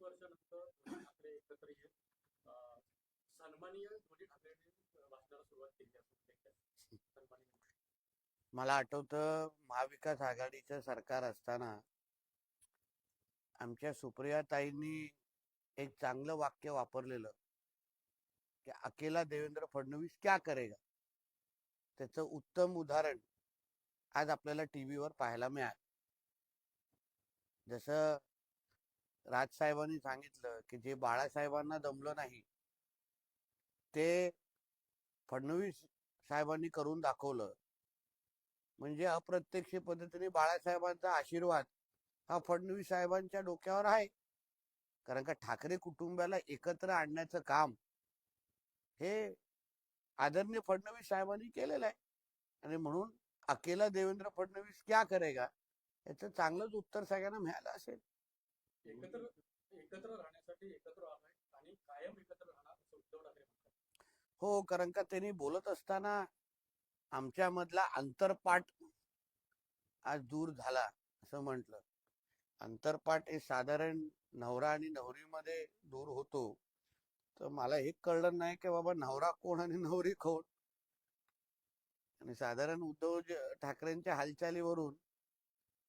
वर्षानंतर ठाकरे एकत्र येत सन्माननीय ठाकरेंनी भाषणाला सुरुवात केली असं सन्माननीय मला आठवतं महाविकास आघाडीचं सरकार असताना आमच्या सुप्रियाताईंनी एक चांगलं वाक्य वापरलेलं की अकेला देवेंद्र फडणवीस क्या करेगा? त्याचं उत्तम उदाहरण आज आपल्याला टीव्हीवर पाहायला मिळालं. जसं राजसाहेबांनी सांगितलं की जे बाळासाहेबांना दमलं नाही ते फडणवीस साहेबांनी करून दाखवलं. म्हणजे अप्रत्यक्ष पद्धतीने बाळासाहेबांचा आशीर्वाद हा फडणवीस साहेबांच्या डोक्यावर आहे. कारण का ठाकरे कुटुंबाला एकत्र आणण्याचं काम हे आदरणीय फडणवीस साहेबांनी केलेलं आहे. आणि म्हणून अकेला देवेंद्र फडणवीस क्या करेगा? याचं चांगलंच उत्तर सगळ्यांना मिळालं असेल. एकत्र एकत्र राहण्यासाठी एकत्र आलाय आणि कायम एकत्र राहणार असं उद्धव ठाकरे हो कारण का त्यांनी बोलत असताना आमच्यामधला अंतरपाठ आज दूर झाला असं म्हटलं. अंतरपाठ हे साधारण नवरा आणि नवरीमध्ये दूर होतो. तर मला हे कळलं नाही की बाबा नवरा कोण आणि नवरी कोण? आणि साधारण उद्धव ठाकरेंच्या हालचालीवरून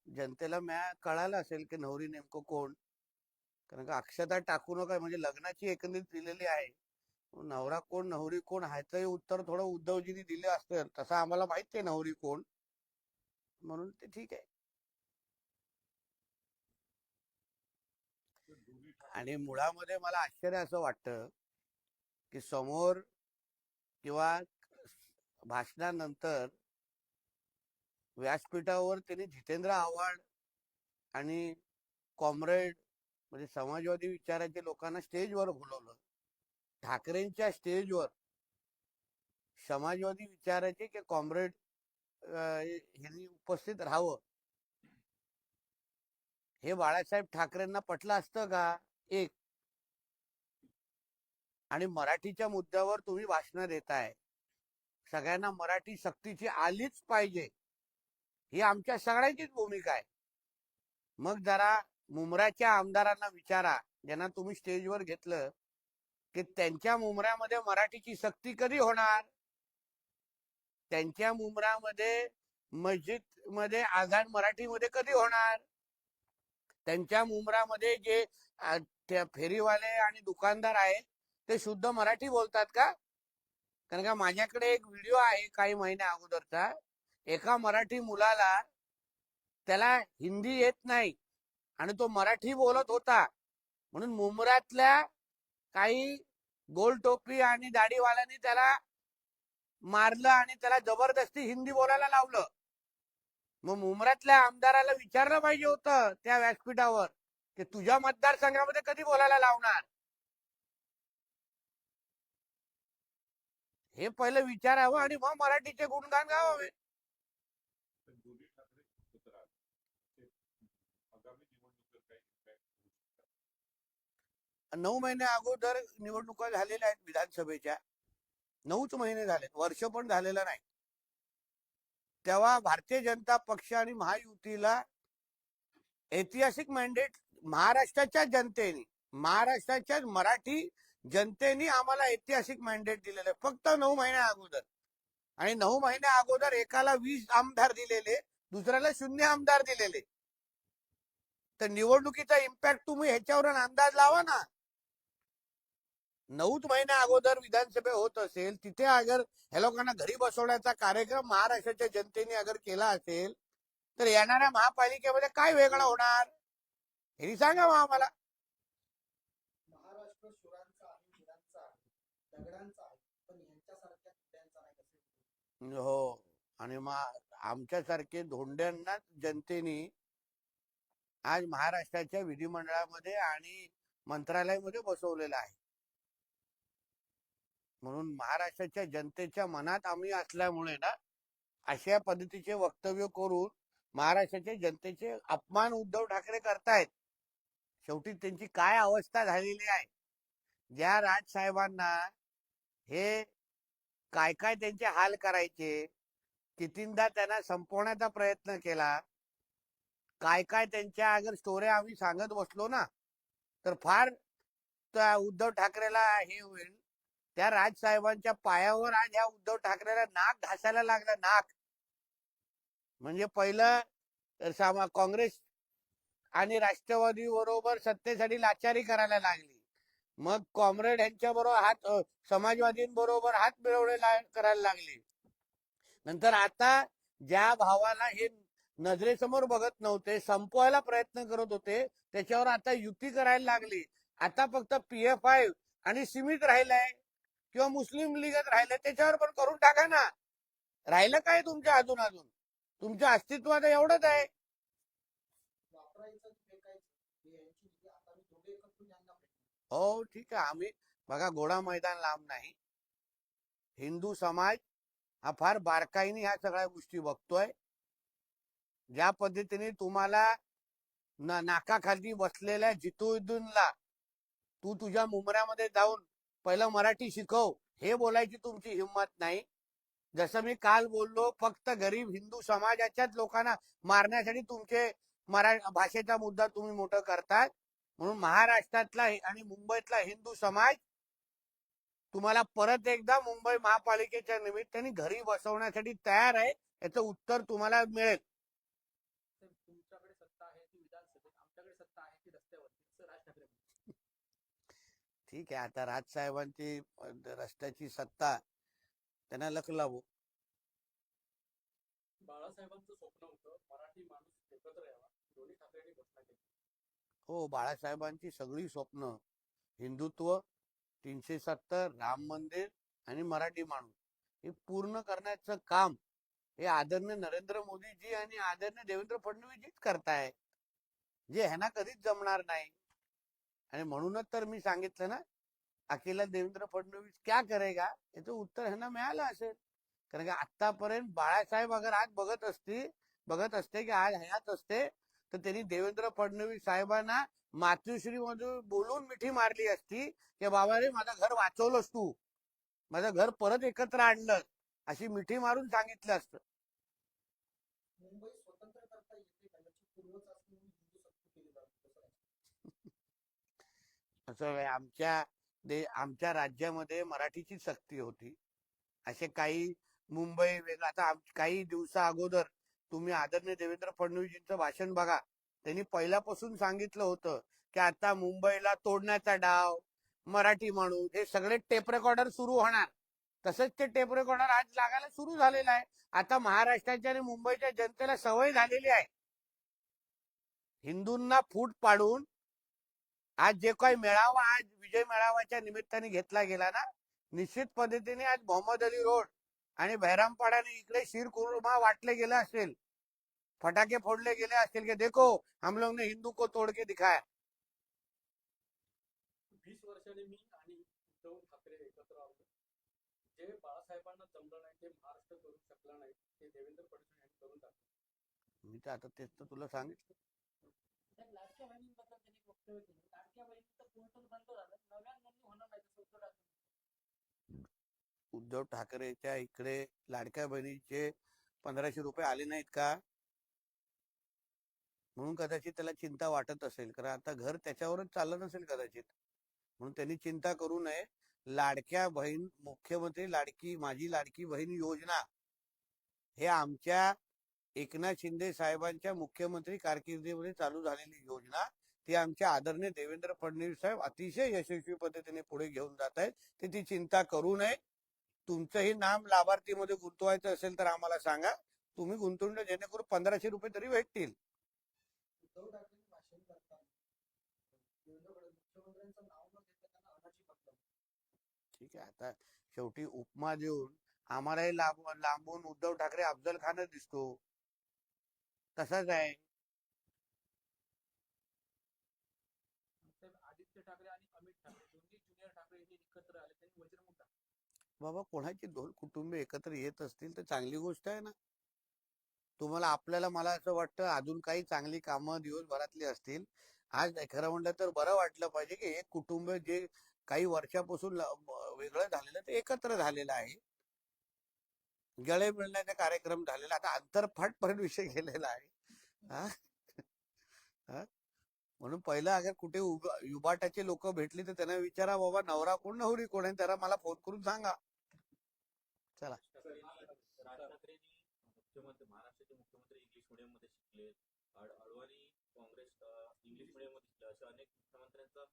जनतेला म्या कळालं असेल की नवरी नेमकं कोण? कारण का अक्षता टाकू नका म्हणजे लग्नाची एकंदरीत दिलेली आहे. नवरा कोण नवरी कोण ह्याचंही उत्तर थोडं उद्धवजींनी दिलं असतं. तसं आम्हाला माहीत आहे नवरी कोण. म्हणून ते ठीक आहे. आणि मुळामध्ये मला आश्चर्य असं वाटतं की समोर किंवा भाषणानंतर व्यासपीठावर त्यांनी जितेंद्र आव्हाड आणि कॉम्रेड म्हणजे समाजवादी विचाराच्या लोकांना स्टेजवर बोलवलं. ठाकरेंच्या स्टेजवर समाजवादी विचाराचे की कॉम्रेड यांनी उपस्थित राहावं. हे बाळासाहेब ठाकरेंना पटलं असतं का? एक. आणि मराठीच्या मुद्द्यावर तुम्ही भाषण देताय. सगळ्यांना मराठी सक्तीची आलीच पाहिजे. ही आमच्या सगळ्यांचीच भूमिका आहे. मग जरा मुमराच्या आमदारांना विचारा. ज्यांना तुम्ही स्टेजवर घेतलं की त्यांच्या मुमऱ्यामध्ये मराठीची सक्ती कधी होणार? त्यांच्या मुंबरामध्ये मस्जिदमध्ये आझान मराठीमध्ये कधी होणार? त्यांच्या मुंबरामध्ये जे फेरीवाले आणि दुकानदार आहेत ते शुद्ध मराठी बोलतात का? कारण का माझ्याकडे एक व्हिडिओ आहे काही महिन्या अगोदरचा. एका मराठी मुलाला त्याला हिंदी येत नाही. आणि तो मराठी बोलत होता. म्हणून मुमरातल्या काही गोल टोपी आणि दाढीवाल्यांनी त्याला मारलं आणि त्याला जबरदस्ती हिंदी बोलायला लावलं. मग मुंबरातल्या आमदाराला विचारलं पाहिजे होतं त्या व्यासपीठावर की तुझ्या मतदारसंघामध्ये कधी बोलायला लावणार? हे पहिलं विचारावं आणि मग मराठीचे गुणगान गावावे पण दोन्ही ठाकरे एकत्र आले ते आगामी निवडणुकीवर काही impact होऊ शकतात. नऊ महिने अगोदर निवडणुका झालेल्या आहेत विधानसभेच्या. नऊच महिने झाले वर्ष पण झालेलं नाही. तेव्हा भारतीय जनता पक्ष आणि महायुतीला ऐतिहासिक मॅन्डेट महाराष्ट्राच्या जनतेने महाराष्ट्राच्या मराठी जनतेने आम्हाला ऐतिहासिक मॅन्डेट दिलेलं आहे. फक्त नऊ महिन्या अगोदर. आणि नऊ महिन्या अगोदर एकाला वीस आमदार दिलेले दुसऱ्याला शून्य आमदार दिलेले. तर निवडणुकीचा इम्पॅक्ट तुम्ही ह्याच्यावरून अंदाज लावा ना. नऊच महिन्या अगोदर विधानसभा होत असेल तिथे अगर ह्या लोकांना घरी बसवण्याचा कार्यक्रम महाराष्ट्राच्या जनतेने अगर केला असेल तर येणाऱ्या महापालिकेमध्ये काय वेगळं होणार? हे सांगा मग आम्हाला. हो आणि मग आमच्यासारखे धोंड्यांना जनतेने आज महाराष्ट्राच्या विधिमंडळामध्ये आणि मंत्रालयामध्ये बसवलेलं आहे. म्हणून महाराष्ट्राच्या जनतेच्या मनात आम्ही असल्यामुळे ना अशा पद्धतीचे वक्तव्य करून महाराष्ट्राच्या जनतेचे अपमान उद्धव ठाकरे करतायत. शेवटी त्यांची काय अवस्था झालेली आहे? ज्या राजसाहेबांना हे काय काय त्यांचे हाल करायचे कितींदा त्यांना संपवण्याचा प्रयत्न केला काय काय त्यांच्या अगर स्टोऱ्या आम्ही सांगत बसलो ना तर फार त्या उद्धव ठाकरेला हे होईल. त्या राजसाहेबांच्या पायावर आज ह्या उद्धव ठाकरेला नाक घासायला लागला नाक. म्हणजे पहिलं सामा काँग्रेस आणि राष्ट्रवादी बरोबर सत्तेसाठी लाचारी करायला लागली. मग कॉम्रेड यांच्या बरोबर हात समाजवादींबरोबर हात मिळवणे करायला लागले. नंतर आता ज्या भावाला हे नजरेसमोर बघत नव्हते संपवायला प्रयत्न करत होते त्याच्यावर आता युती करायला लागली. आता फक्त पी एफ आय आणि सीमित राहिलाय. किंवा मुस्लिम लीगच राहिले त्याच्यावर पण करून टाका ना. राहिलं काय तुमच्या अजून अजून तुमच्या अस्तित्वात एवढंच आहे. हो ठीक आहे. आम्ही बघा घोडा मैदान लांब नाही. हिंदू समाज हा फार बारकाईने ह्या सगळ्या गोष्टी बघतोय. ज्या पद्धतीने तुम्हाला ना नाकाखाली बसलेल्या जितुद्दीनला तू तुझ्या मुंबऱ्यामध्ये जाऊन पहिलं मराठी शिकव. हे बोलायची तुमची हिंमत नाही. जसं मी काल बोललो फक्त गरीब हिंदू समाजाच्याच लोकांना मारण्यासाठी तुमचे मरा भाषेचा मुद्दा तुम्ही मोठं करतात. म्हणून महाराष्ट्रातला आणि मुंबईतला हिंदू समाज तुम्हाला परत एकदा मुंबई महापालिकेच्या निमित्ताने घरी बसवण्यासाठी तयार आहे. याचं उत्तर तुम्हाला मिळेल साहेब, तुमच्याकडे सत्ता आहे ती विधानसभेत आमच्याकडे सत्ता आहे ती रस्त्यावरती असं राज ठाकरे म्हणतात. ठीक आहे. आता राजसाहेबांची रस्त्याची सत्ता त्यांना लख लावू. बाळासाहेबांचं स्वप्न होतं मराठी माणूस एकत्र यावा. दोन्ही ठाकरेंनी घोषणा केली. हो बाळासाहेबांची सगळी स्वप्न हिंदुत्व तीनशे सत्तर राम मंदिर आणि मराठी माणूस हे पूर्ण करण्याचं काम हे आदरणीय नरेंद्र मोदीजी आणि आदरणीय देवेंद्र फडणवीसजीच करताय जे ह्यांना कधीच जमणार नाही. आणि म्हणूनच तर मी सांगितलं ना अकेला देवेंद्र फडणवीस क्या करेगा? याचं उत्तर ह्यांना मिळालं असेल. कारण की आतापर्यंत बाळासाहेब अगर आज बघत असती बघत असते की आज हयात असते तर त्यांनी देवेंद्र फडणवीस साहेबांना मातृश्री मधून बोलून मिठी मारली असती की बाबा रे माझं घर वाचवलंस तू. माझं घर परत एकत्र आणलं अशी मिठी मारून सांगितलं असतं मुंबई स्वतंत्र करता येते का याची पूर्वचाचणी म्हणून हिंदू सक्ती केली जाते कसं आहे? असं आमच्या दे आमच्या राज्यामध्ये मराठीची सक्ती होती. असे काही मुंबई वेगळं आता काही दिवसा अगोदर तुम्ही आदरणीय देवेंद्र फडणवीसजींचं भाषण बघा. त्यांनी पहिल्यापासून सांगितलं होतं की आता मुंबईला तोडण्याचा डाव मराठी माणूस हे सगळे टेप रेकॉर्डर सुरू होणार. तसंच ते टेप रेकॉर्डर आज लागायला सुरू झालेलं आहे. आता महाराष्ट्राच्या आणि मुंबईच्या जनतेला सवय झालेली आहे. हिंदूंना फूट पाडून आज जे काही मेळावा आज विजय मेळाव्याच्या निमित्ताने घेतला गेला ना निश्चित पद्धतीने आज मोहम्मद अली रोड आणि बहरामपाड्याने इकडे शीर कुर्मा वाटले गेले असेल. फटाके फोडले गेले असतील की देखो हम लोग ने हिंदू को तोड के दिखाया. वीस वर्षांनी मी आणि उद्धव ठाकरे एकत्र आलो जे बाळासाहेबांना जमलं नाही ते महाराष्ट्र करू शकला नाही ते देवेंद्र फडणवीस यांनी करून मी तर आता तेच तर तुला सांगितलं. उद्धव ठाकरेच्या इकडे लाडक्या बहिणीचे पंधराशे रुपये आले नाहीत का? म्हणून कदाचित त्याला चिंता वाटत असेल. कारण आता घर त्याच्यावरच चालत असेल कदाचित. म्हणून त्यांनी चिंता करू नये. लाडक्या बहीण मुख्यमंत्री लाडकी माझी लाडकी बहीण योजना हे आमच्या एकनाथ शिंदे साहेबांच्या मुख्यमंत्री कारकिर्दीमध्ये चालू झालेली योजना ती आमच्या आदरणीय देवेंद्र फडणवीस साहेब अतिशय यशस्वी पद्धतीने पुढे घेऊन जात आहेत. ते ती चिंता करू नये. तुमचंही नाम लाभार्थीमध्ये गुंतवायचं असेल तर आम्हाला सांगा. तुम्ही गुंतवून जेणेकरून पंधराशे रुपये तरी भेटतील. ठीक आहे. आता शेवटी उपमा देऊन आम्हालाही लांबून उद्धव ठाकरे अफजल खानच दिसतो. तसाच आहे साहेब आदित्य ठाकरे आणि अमित ठाकरे दोन्ही ज्युनियर ठाकरे यांनी एकत्र आले त्यांनी वज्रमुठ टाकलं. बाबा कोणाची दोन कुटुंबे एकत्र येत असतील तर चांगली गोष्ट आहे ना. तुम्हाला आपल्याला मला असं वाटतं अजून काही चांगली कामं दिवसभरातली असतील. आज खरं म्हणलं तर बरं वाटलं पाहिजे की एक कुटुंब जे काही वर्षापासून वेगळं झालेलं ते एकत्र झालेलं आहे. गळे मिळण्याचा कार्यक्रम झालेला आता अंतरफाट पर्यंत विषय गेलेला आहे. हा? म्हणून पहिलं अगर कुठे उग- युबाटाचे लोक भेटली तर त्यांना विचारा बाबा नवरा कोण नवरी कोण आहे? त्याला मला फोन करून सांगा. राज ठाकरेंनी मुख्यमंत्री महाराष्ट्राचे मुख्यमंत्री इंग्लिश मीडियममध्ये शिकले. अड- अडवाणी काँग्रेस इंग्लिश मीडियममध्ये शिकले. अशा अनेक मुख्यमंत्र्यांचा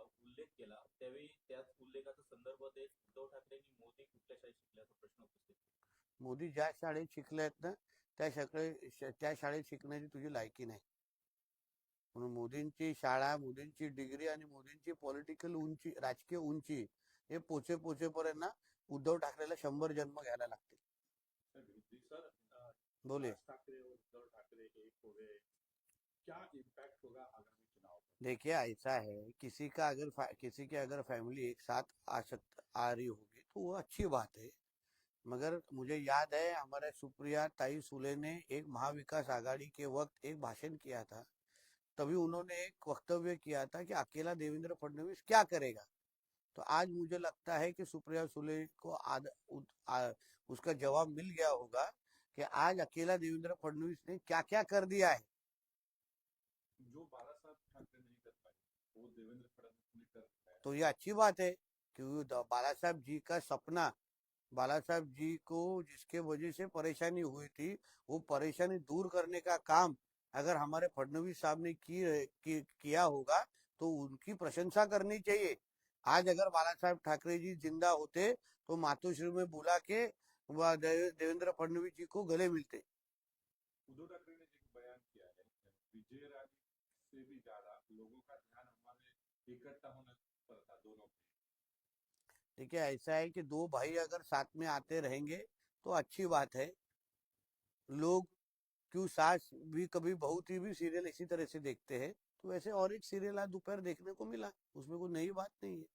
उल्लेख केला. त्यावेळी त्याच उल्लेखाचा संदर्भ देत उद्धव ठाकरेंनी मोदी कुठल्या शाळेत शिकल्याचा प्रश्न उपस्थित केला. मोदी ज्या शाळेत शिकले आहेत ना त्या शाळे त्या शाळेत शिकण्याची तुझी लायकी नाही. म्हणून मोदींची शाळा मोदींची डिग्री आणि मोदींची पॉलिटिकल उंची राजकीय उंची हे पोचे पोचेपर्यंत ना उद्धव ठाकरेला शंभर जन्म घ्यायला लागतील. बोले देखिए ऐसा है किसी का अगर किसी की अगर फैमिली एक साथ आ सक आ रही होगी तो वो अच्छी बात है. मगर मुझे याद है हमारे सुप्रिया ताई सुले ने एक महाविकास आघाड़ी के वक्त एक भाषण किया था. तभी उन्होंने एक वक्तव्य किया था कि अकेला देवेंद्र फडणवीस क्या करेगा? तो आज मुझे लगता है कि सुप्रिया सुले को आद, उद, आ, उसका जवाब मिल गया होगा कि आज अकेला देवेंद्र फडणवीस ने क्या क्या कर दिया है। जो बाला साहब ठाकरे नहीं कर पाए वो देवेंद्र फडणवीस ने कर पाया तो ये अच्छी बात है द- बाला साहब जी का सपना बाला साहब जी को जिसके वजह से परेशानी हुई थी वो परेशानी दूर करने का काम अगर हमारे फडणवीस साहब ने की, की किया होगा तो उनकी प्रशंसा करनी चाहिए। आज अगर बाला साहेब ठाकरे जी ज़िंदा होते तो मातोश्री में बुला के देवेंद्र फडणवीस जी को गले मिलते। उद्धव ठाकरे ने एक बयान किया है विजय राजे से भी ज़्यादा लोगों का ध्यान हमारे इकट्ठा होने पर था दोनों ठीक ऐसा है कि दो भाई अगर साथ में आते रहेंगे तो अच्छी बात है। लोग क्यों सास भी कभी बहुत ही भी सीरियल इसी तरह से देखते हैं। तो वैसे और एक सीरियल आज दोपहर देखने को मिला उसमें कोई नई बात नहीं है।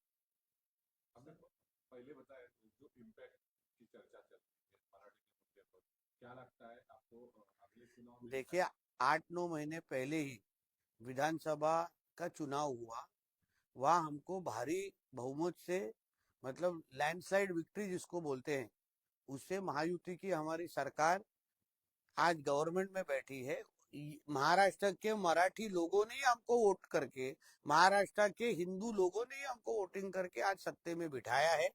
पहले बताया जो इम्पैक्ट की चर्चा चल रही है मराठी के मुद्दे पर क्या लगता है आपको अगले चुनाव देखिए आठ नौ महीने पहले ही विधानसभा का चुनाव हुआ वहाँ हमको भारी बहुमत से मतलब लैंडस्लाइड विक्ट्री जिसको बोलते हैं उससे महायुति की हमारी सरकार आज गवर्नमेंट में बैठी है महाराष्ट्र के मराठी लोगों ने हमको वोट करके महाराष्ट्र के हिंदू लोगों ने हमको वोटिंग करके आज सत्ते में बिठाया है।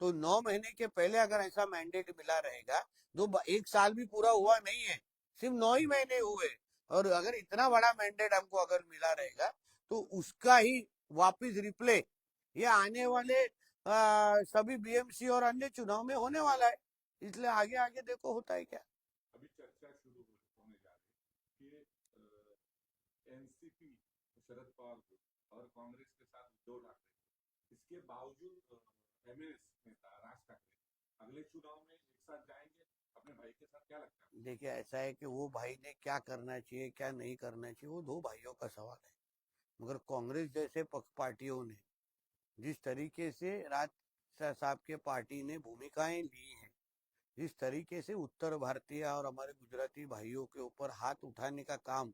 तो नौ महीने के पहले अगर ऐसा मैंडेट मिला रहेगा ब- एक साल भी पूरा हुआ नहीं है सिर्फ़ नौ ही महीने हुए। और अगर इतना बड़ा मैंडेट हमको अगर मिला रहेगा तो उसका ही वापिस रिप्ले ये आने वाले आ, सभी बीएमसी और अन्य चुनाव में होने वाला है। इसलिए आगे आगे देखो होता है क्या अभी चर्चा शुरू हो- होने जा रही है कि एनसीपी शरद पवार ग्रुप और कांग्रेस के साथ उद्धव ठाकरे इसके बावजूद एमएनएस नेता राज ठाकरे अगले चुनाव में एक साथ जाएँगे, अपने भाई के साथ क्या लगता है? देखिए, ऐसा है कि वो भाई ने क्या करना चाहिए, क्या नहीं करना चाहिए, वो दो भाइयों का सवाल है। मगर कांग्रेस जैसे पार्टियों ने, जिस तरीके से राज साहब के पार्टी ने भूमिकाएँ ली हैं, जिस तरीके से उत्तर भारतीय और हमारे गुजराती भाइयों के ऊपर हाथ उठाने का काम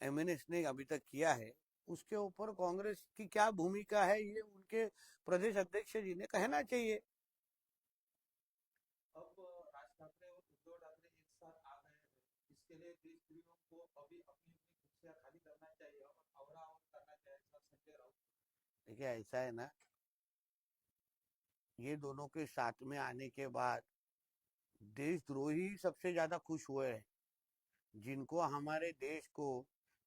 एमएनएस ने अभी तक किया है उसके ऊपर कांग्रेस की क्या भूमिका है ये उनके प्रदेश अध्यक्ष जी ने कहना चाहिए। अब राज ठाकरे और उद्धव ठाकरे एक साथ आ गए इसके लिए देशद्रोहियों को अभी अपनी अपनी कुर्सियाँ खाली करना चाहिए और अवरा करना चाहिए संजय राउत देखिए ऐसा है ना ये दोनों के साथ में आने के बाद देशद्रोही सबसे ज़्यादा खुश हुए हैं। जिनको हमारे देश को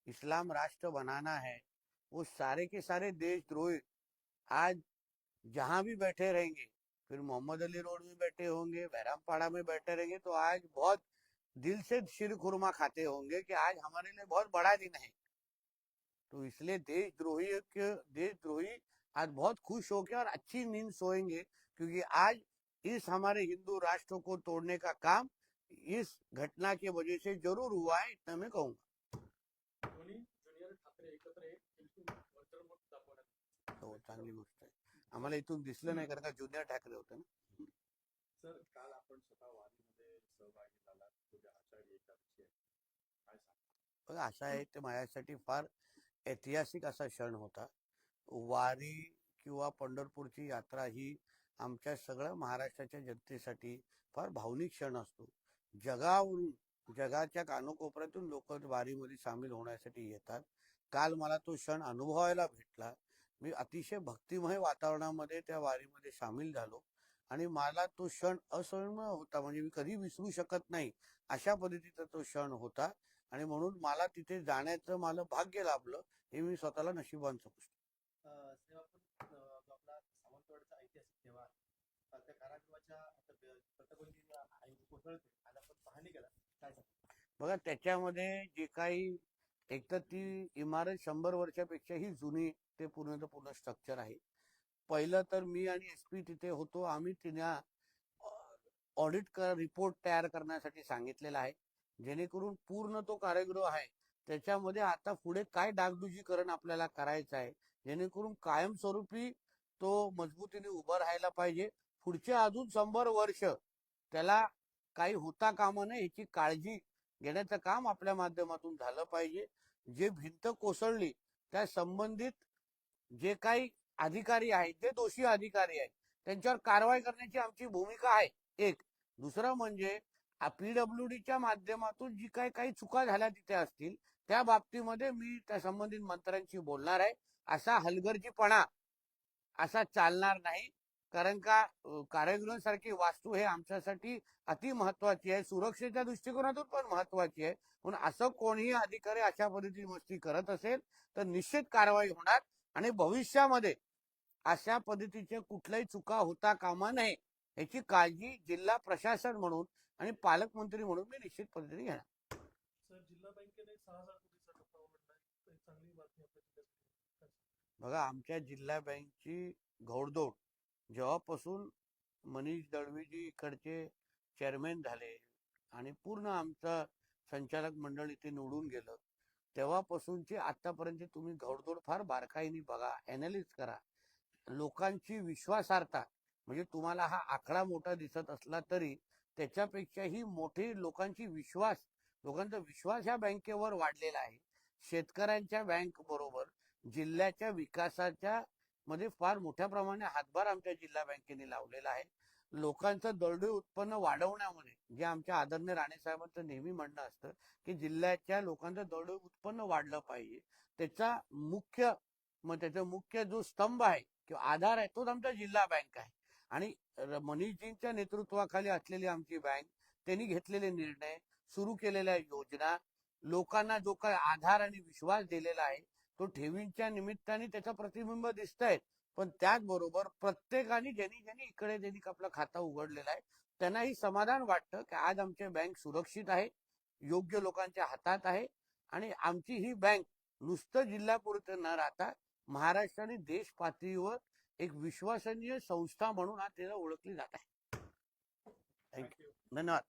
इस्लाम राष्ट्र बनाना है। वो सारे के सारे देशद्रोही आज जहाँ भी बैठे रहेंगे, फिर मोहम्मद अली रोड में बैठे होंगे बैरामपाड़ा में बैठे रहेंगे तो आज बहुत दिल से शिर खुरमा खाते होंगे कि आज हमारे लिए बहुत बड़ा दिन है। तो इसलिए देशद्रोही देशद्रोही आज बहुत खुश होकर और अच्छी नींद सोएँगे, क्योंकि आज इस हमारे हिंदू राष्ट्र को तोड़ने का काम इस घटना की वजह से ज़रूर हुआ है, इतना मैं कहूँगा। तो चांगली गोष्ट आहे. आम्हाला इथून दिसलं नाही कारण का ज्युनियर ठाकरे होते ना. सर काल आपण स्वतः वारीमध्ये सहभागी झालात. तुझ्या आषाढी एकादशी आहे बघा असा आहे ते माझ्यासाठी फार ऐतिहासिक असा क्षण होता. वारी किंवा पंढरपूरची यात्रा ही आमच्या सगळ्या महाराष्ट्राच्या जनतेसाठी फार भावनिक क्षण असतो. जगावरून जगाच्या कानोकोपऱ्यातून लोक वारीमध्ये सामील होण्यासाठी येतात. काल मला तो क्षण अनुभवायला भेटला. मी अतिशय भक्तिमय वातावरणामध्ये त्या वारीमध्ये सामील झालो आणि मला तो क्षण असहनीय होता. म्हणजे मी कधी विसरू शकत नाही अशा पद्धतीचा तो क्षण होता आणि म्हणून मला तिथे जाण्याचं मला भाग्य लाभलं हे मी स्वतःला नशिबान समजतो? बघा त्याच्यामध्ये जे काही एक तर ती इमारत शंभर वर्षापेक्षाही जुनी ते पूर्ण पूर्ण स्ट्रक्चर आहे. पहिलं तर मी आणि एस पी तिथे होतो. आम्ही तिला ऑडिट कर रिपोर्ट तयार करण्यासाठी सांगितलेला आहे. जेणेकरून पूर्ण तो कार्यगृह आहे. त्याच्यामध्ये आता पुढे काय डागडुजीकरण आपल्याला करायचं आहे. जेणेकरून कायमस्वरूपी तो मजबूतीने उभं राहायला पाहिजे. पुढचे अजून शंभर वर्ष त्याला काही होता कामा नये याची काळजी घेण्याचं काम आपल्या माध्यमातून झालं पाहिजे. जे भिंत कोसळली त्या संबंधित जे काही अधिकारी आहेत जे दोषी अधिकारी आहेत त्यांच्यावर कारवाई करण्याची आमची भूमिका आहे एक. दुसरं म्हणजे पीडब्ल्यू डीच्या माध्यमातून जी काही काही चुका झाल्या तिथे असतील त्या बाबतीमध्ये मी त्या संबंधित मंत्र्यांशी बोलणार आहे. असा हलगर्जीपणा असा चालणार नाही. कारण का कारागृहासारखी वास्तू हे आमच्यासाठी अति महत्वाची आहे. सुरक्षेच्या दृष्टिकोनातून पण महत्वाची आहे. म्हणून असं कोणीही अधिकारी अशा पद्धतीची मस्ती करत असेल तर निश्चित कारवाई होणार आणि भविष्यामध्ये अशा पद्धतीच्या कुठल्याही चुका होता कामा नये याची काळजी जिल्हा प्रशासन म्हणून आणि पालकमंत्री म्हणून मी निश्चित पद्धतीने घेणार. बघा आमच्या जिल्हा बँकची घोडदौड जेव्हापासून मनीष दळवीजी इकडचे चेअरमॅन झाले आणि पूर्ण आमचं संचालक मंडळ इथे निवडून गेलं तेव्हापासूनची आतापर्यंत तुम्ही घोडदोड फार बारकाईने बघा अनालिस करा. लोकांची विश्वासार्हता म्हणजे तुम्हाला हा आकडा मोठा दिसत असला तरी त्याच्यापेक्षाही मोठी लोकांची विश्वास लोकांचा विश्वास ह्या बँकेवर वाढलेला आहे. शेतकऱ्यांच्या बँक बरोबर जिल्ह्याच्या विकासाच्या मध्ये फार मोठ्या प्रमाणे हातभार आमच्या जिल्हा बँकेने लावलेला आहे. लोकांचं दरडोई उत्पन्न वाढवण्यामध्ये जे आमच्या आदरणीय राणे साहेबांचं नेहमी म्हणणं असतं की जिल्ह्याच्या लोकांचं दरडोई उत्पन्न वाढलं पाहिजे. त्याचा मुख्य मग त्याचा मुख्य जो स्तंभ आहे किंवा आधार आहे तोच आमचा जिल्हा बँक आहे. आणि मनीषजींच्या नेतृत्वाखाली असलेली आमची बँक त्यांनी घेतलेले निर्णय सुरू केलेल्या योजना लोकांना जो काही आधार आणि विश्वास दिलेला आहे तो ठेवींच्या निमित्ताने त्याचं प्रतिबिंब दिसतंय पण त्याचबरोबर प्रत्येकाने ज्यांनी ज्यांनी इकडे ज्यांनी आपलं खातं उघडलेलं आहे त्यांनाही समाधान वाटतं की आज आमची बँक सुरक्षित आहे योग्य लोकांच्या हातात आहे आणि आमची ही बँक नुसतं जिल्ह्यापुरतं न राहता महाराष्ट्र आणि देश पातळीवर एक विश्वसनीय संस्था म्हणून आज तिला ओळखली जात आहे. थँक्यू धन्यवाद.